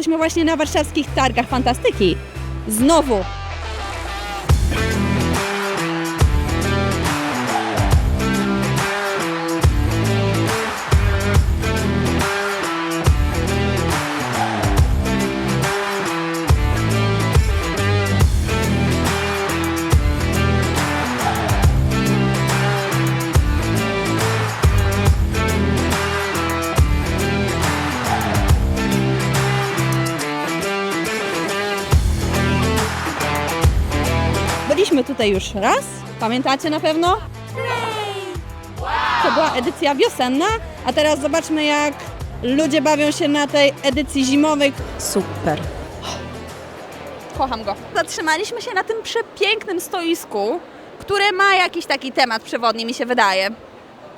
jesteśmy właśnie na warszawskich targach fantastyki. Znowu. Już raz, pamiętacie na pewno? To była edycja wiosenna, a teraz zobaczmy jak ludzie bawią się na tej edycji zimowej. Super. Kocham go. Zatrzymaliśmy się na tym przepięknym stoisku, które ma jakiś taki temat przewodni, mi się wydaje.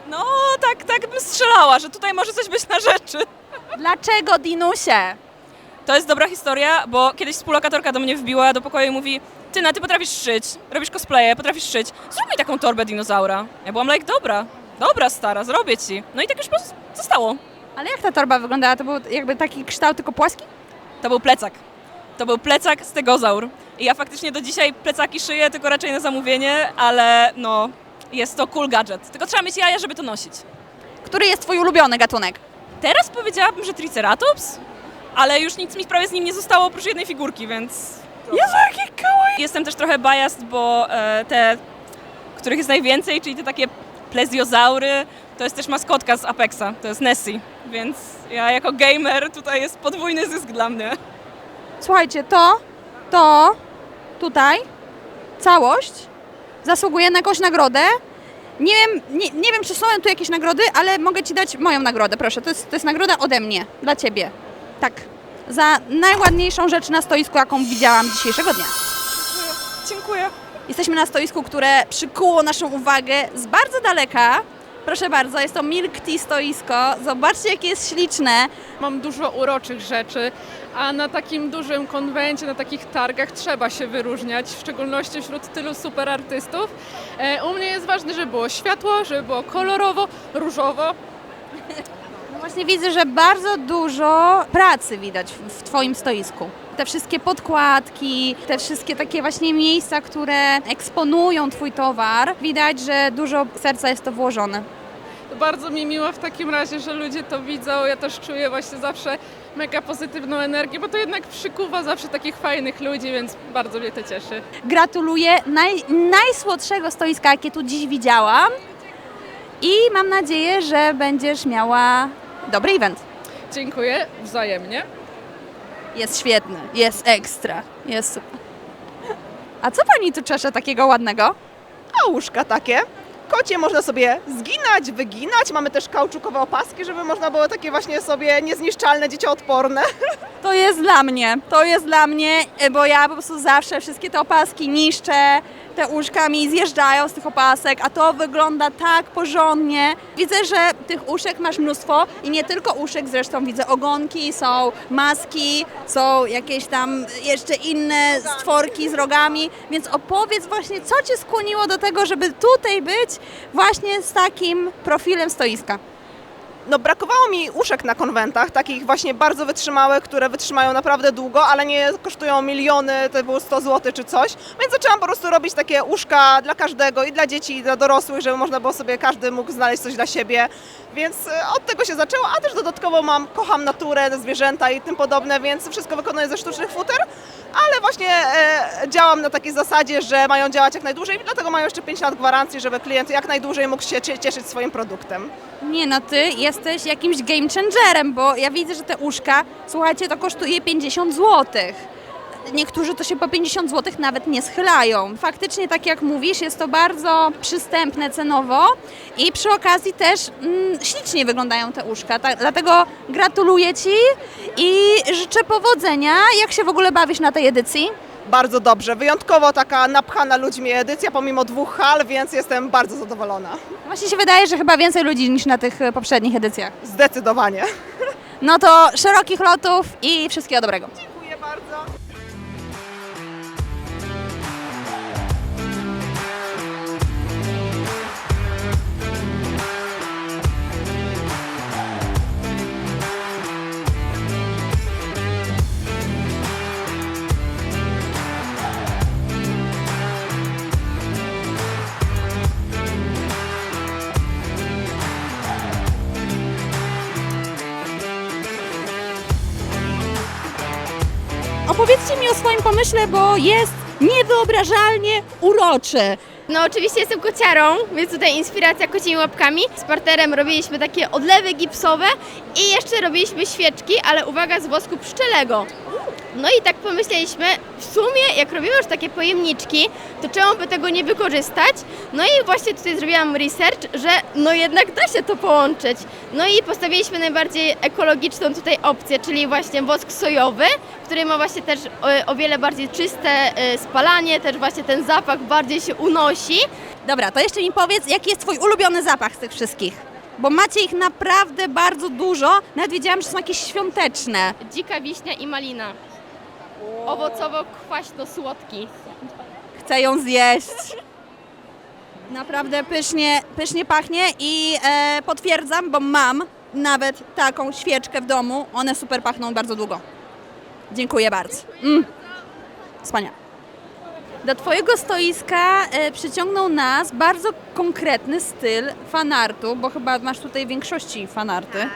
No, tak, tak bym strzelała, że tutaj może coś być na rzeczy. Dlaczego, Dinusie? To jest dobra historia, bo kiedyś współlokatorka do mnie wbiła do pokoju i mówi Tyna, ty potrafisz szyć, robisz cosplaye, potrafisz szyć, zrób mi taką torbę dinozaura. Ja byłam like, dobra, dobra stara, zrobię ci. No i tak już zostało. Ale jak ta torba wyglądała? To był jakby taki kształt tylko płaski? To był plecak. To był plecak stegozaur. I ja faktycznie do dzisiaj plecaki szyję, tylko raczej na zamówienie, ale no, jest to cool gadżet. Tylko trzeba mieć jaja, żeby to nosić. Który jest twój ulubiony gatunek? Teraz powiedziałabym, że Triceratops, ale już nic mi prawie z nim nie zostało oprócz jednej figurki, więc... Jezu, jaki kawaii! Jestem też trochę biased, bo e, te, których jest najwięcej, czyli te takie plezjozaury, to jest też maskotka z Apexa, to jest Nessie, więc ja jako gamer tutaj jest podwójny zysk dla mnie. Słuchajcie, to, to, tutaj, całość zasługuje na jakąś nagrodę. Nie wiem, nie, nie wiem, czy są tu jakieś nagrody, ale mogę Ci dać moją nagrodę, proszę. To jest, to jest nagroda ode mnie, dla Ciebie. Tak. Za najładniejszą rzecz na stoisku, jaką widziałam dzisiejszego dnia. Dziękuję. Jesteśmy na stoisku, które przykuło naszą uwagę z bardzo daleka. Proszę bardzo, jest to Milk Tea stoisko. Zobaczcie, jakie jest śliczne. Mam dużo uroczych rzeczy, a na takim dużym konwencie, na takich targach trzeba się wyróżniać, w szczególności wśród tylu super artystów. E, u mnie jest ważne, żeby było światło, żeby było kolorowo, różowo. Właśnie widzę, że bardzo dużo pracy widać w- Twoim stoisku. Te wszystkie podkładki, te wszystkie takie właśnie miejsca, które eksponują Twój towar. Widać, że dużo serca jest to włożone. Bardzo mi miło w takim razie, że ludzie to widzą. Ja też czuję właśnie zawsze mega pozytywną energię, bo to jednak przykuwa zawsze takich fajnych ludzi, więc bardzo mnie to cieszy. Gratuluję naj, najsłodszego stoiska, jakie tu dziś widziałam. I mam nadzieję, że będziesz miała dobry event. Dziękuję wzajemnie. Jest świetny, jest ekstra, jest super. A co pani tu czesze takiego ładnego? A łóżka takie. Kocie można sobie zginać, wyginać. Mamy też kauczukowe opaski, żeby można było takie właśnie sobie niezniszczalne, dziecioodporne. To jest dla mnie, to jest dla mnie, bo ja po prostu zawsze wszystkie te opaski niszczę, te uszka mi zjeżdżają z tych opasek, a to wygląda tak porządnie. Widzę, że tych uszek masz mnóstwo i nie tylko uszek, zresztą widzę ogonki, są maski, są jakieś tam jeszcze inne stworki z rogami, więc opowiedz właśnie, co Cię skłoniło do tego, żeby tutaj być właśnie z takim profilem stoiska. No brakowało mi uszek na konwentach, takich właśnie bardzo wytrzymałych, które wytrzymają naprawdę długo, ale nie kosztują miliony, to było 100 zł czy coś. Więc zaczęłam po prostu robić takie uszka dla każdego i dla dzieci i dla dorosłych, żeby można było sobie, każdy mógł znaleźć coś dla siebie. Więc e, od tego się zaczęło, a też dodatkowo mam, kocham naturę, zwierzęta i tym podobne, więc wszystko wykonuję ze sztucznych futer. Ale właśnie e, działam na takiej zasadzie, że mają działać jak najdłużej, dlatego mają jeszcze 5 lat gwarancji, żeby klient jak najdłużej mógł się cie- cieszyć swoim produktem. Nie no, ty jesteś jakimś game changerem, bo ja widzę, że te uszka, słuchajcie, to kosztuje 50 zł. Niektórzy to się po 50 zł nawet nie schylają. Faktycznie, tak jak mówisz, jest to bardzo przystępne cenowo i przy okazji też mm, ślicznie wyglądają te uszka. Tak, dlatego gratuluję Ci i życzę powodzenia. Jak się w ogóle bawisz na tej edycji? Bardzo dobrze. Wyjątkowo taka napchana ludźmi edycja, pomimo dwóch hal, więc jestem bardzo zadowolona. Właśnie się wydaje, że chyba więcej ludzi niż na tych e, poprzednich edycjach. Zdecydowanie. No to szerokich lotów i wszystkiego dobrego. Opowiedzcie mi o swoim pomyśle, bo jest niewyobrażalnie uroczy. No oczywiście jestem kociarą, więc tutaj inspiracja kocimi łapkami. Z partnerem robiliśmy takie odlewy gipsowe i jeszcze robiliśmy świeczki, ale uwaga, z wosku pszczelego. No i tak pomyśleliśmy, w sumie jak robimy już takie pojemniczki, to czemu by tego nie wykorzystać? No i właśnie tutaj zrobiłam research, że no jednak da się to połączyć. No i postawiliśmy najbardziej ekologiczną tutaj opcję, czyli właśnie wosk sojowy, który ma właśnie też e, o wiele bardziej czyste e, spalanie, też właśnie ten zapach bardziej się unosi. Dobra, to jeszcze mi powiedz, jaki jest Twój ulubiony zapach z tych wszystkich? Bo macie ich naprawdę bardzo dużo. Nawet wiedziałam, że są jakieś świąteczne. Dzika wiśnia i malina. Owocowo-kwaśno-słodki. Chcę ją zjeść. Naprawdę pysznie, pysznie pachnie i e, potwierdzam, bo mam nawet taką świeczkę w domu. One super pachną bardzo długo. Dziękuję bardzo. Mm. Wspaniale. Do Twojego stoiska e, przyciągnął nas bardzo konkretny styl fanartu, bo chyba masz tutaj w większości fanarty.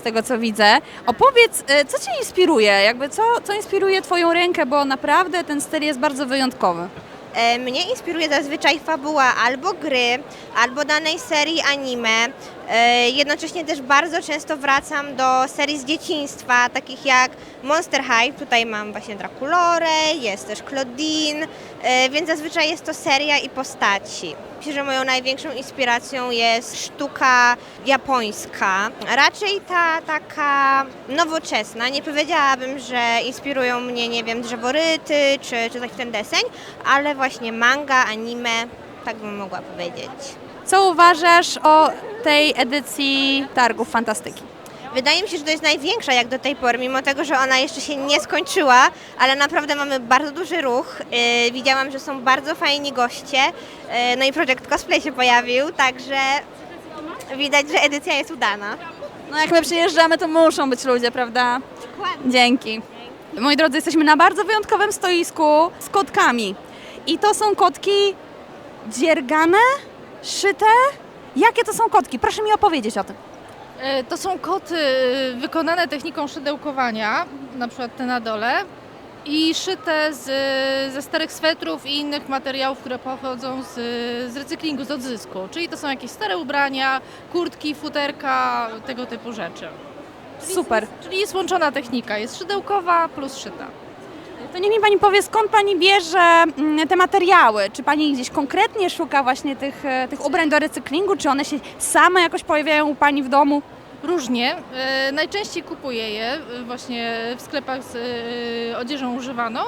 Z tego co widzę. Opowiedz, e, co Cię inspiruje? Jakby co, co inspiruje Twoją rękę, bo naprawdę ten styl jest bardzo wyjątkowy. E, Mnie inspiruje zazwyczaj fabuła albo gry, albo danej serii anime. E, Jednocześnie też bardzo często wracam do serii z dzieciństwa, takich jak Monster High. Tutaj mam właśnie Draculorę, jest też Claudine, e, więc zazwyczaj jest to seria i postaci. Myślę, że moją największą inspiracją jest sztuka japońska. Raczej ta taka nowoczesna. Nie powiedziałabym, że inspirują mnie, nie wiem, drzeworyty czy, czy taki ten deseń, ale właśnie manga, anime, tak bym mogła powiedzieć. Co uważasz o tej edycji Targów Fantastyki? Wydaje mi się, że to jest największa jak do tej pory, mimo tego, że ona jeszcze się nie skończyła, ale naprawdę mamy bardzo duży ruch. Yy, widziałam, że są bardzo fajni goście, yy, no i Project Cosplay się pojawił, także widać, że edycja jest udana. No jak my przyjeżdżamy, to muszą być ludzie, prawda? Dzięki. Moi drodzy, jesteśmy na bardzo wyjątkowym stoisku z kotkami. I to są kotki dziergane, szyte. Jakie to są kotki? Proszę mi opowiedzieć o tym. E, To są koty e, wykonane techniką szydełkowania, na przykład te na dole, i szyte z, ze starych swetrów i innych materiałów, które pochodzą z, z recyklingu, z odzysku. Czyli to są jakieś stare ubrania, kurtki, futerka, tego typu rzeczy. Super. Czyli jest łączona technika, jest szydełkowa plus szyta. To niech mi Pani powie, skąd Pani bierze mm, te materiały? Czy Pani gdzieś konkretnie szuka właśnie tych, e, tych ubrań do recyklingu? Czy one się same jakoś pojawiają u Pani w domu? Różnie. E, najczęściej kupuję je e, właśnie w sklepach z e, odzieżą używaną,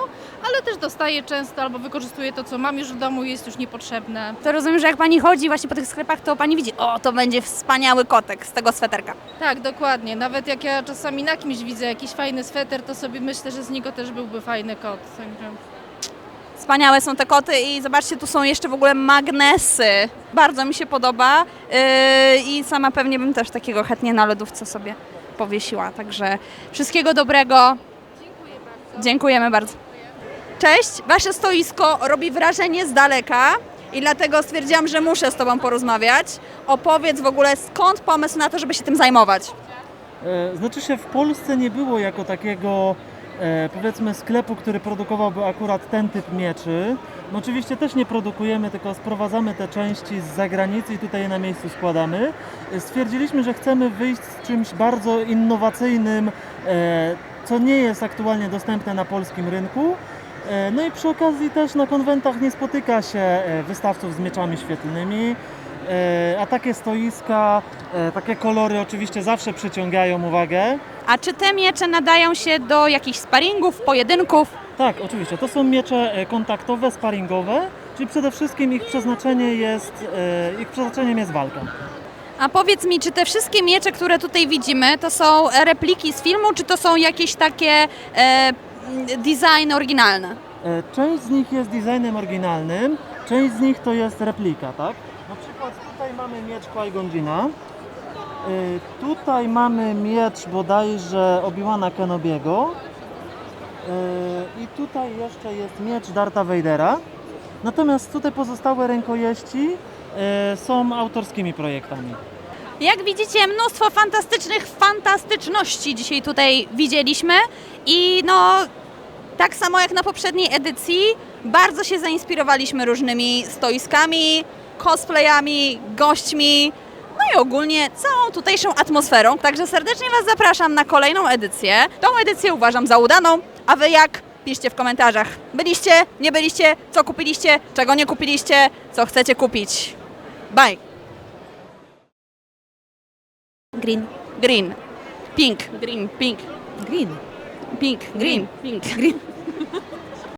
ale też dostaję często albo wykorzystuję to, co mam już w domu i jest już niepotrzebne. To rozumiem, że jak Pani chodzi właśnie po tych sklepach, to Pani widzi, o, to będzie wspaniały kotek z tego sweterka. Tak, dokładnie. Nawet jak ja czasami na kimś widzę jakiś fajny sweter, to sobie myślę, że z niego też byłby fajny kot. Także... Wspaniałe są te koty i zobaczcie, tu są jeszcze w ogóle magnesy. Bardzo mi się podoba yy, i sama pewnie bym też takiego chętnie na lodówce sobie powiesiła. Także wszystkiego dobrego. Dziękujemy bardzo. Cześć, wasze stoisko robi wrażenie z daleka i dlatego stwierdziłam, że muszę z tobą porozmawiać. Opowiedz w ogóle skąd pomysł na to, żeby się tym zajmować. E, Znaczy się w Polsce nie było jako takiego powiedzmy sklepu, który produkowałby akurat ten typ mieczy. No oczywiście też nie produkujemy, tylko sprowadzamy te części z zagranicy i tutaj je na miejscu składamy. E, Stwierdziliśmy, że chcemy wyjść z czymś bardzo innowacyjnym, e, co nie jest aktualnie dostępne na polskim rynku. E, No i przy okazji też na konwentach nie spotyka się e, wystawców z mieczami świetlnymi, e, a takie stoiska, e, takie kolory oczywiście zawsze przyciągają uwagę. A czy te miecze nadają się do jakichś sparingów, pojedynków? Tak, oczywiście, to są miecze e, kontaktowe, sparingowe, czyli przede wszystkim ich przeznaczenie jest, e, ich przeznaczeniem jest walka. A powiedz mi, czy te wszystkie miecze, które tutaj widzimy, to są repliki z filmu, czy to są jakieś takie e, designy oryginalne? E, Część z nich jest designem oryginalnym, część z nich to jest replika, tak? Na przykład mamy miecz Qui-Gon e, tutaj mamy miecz bodajże Obi-Wana Kenobiego e, i tutaj jeszcze jest miecz Darta Vadera. Natomiast tutaj pozostałe rękojeści e, są autorskimi projektami. Jak widzicie, mnóstwo fantastycznych fantastyczności dzisiaj tutaj widzieliśmy i no Tak samo jak na poprzedniej edycji, bardzo się zainspirowaliśmy różnymi stoiskami, cosplayami, gośćmi, no i ogólnie całą tutejszą atmosferą. Także serdecznie Was zapraszam na kolejną edycję. Tą edycję uważam za udaną, a Wy jak? Piszcie w komentarzach. Byliście, nie byliście, co kupiliście, czego nie kupiliście, co chcecie kupić. Bye! Green. Green. Pink. Green. Pink. Green. Pink. Green. Pink. Green.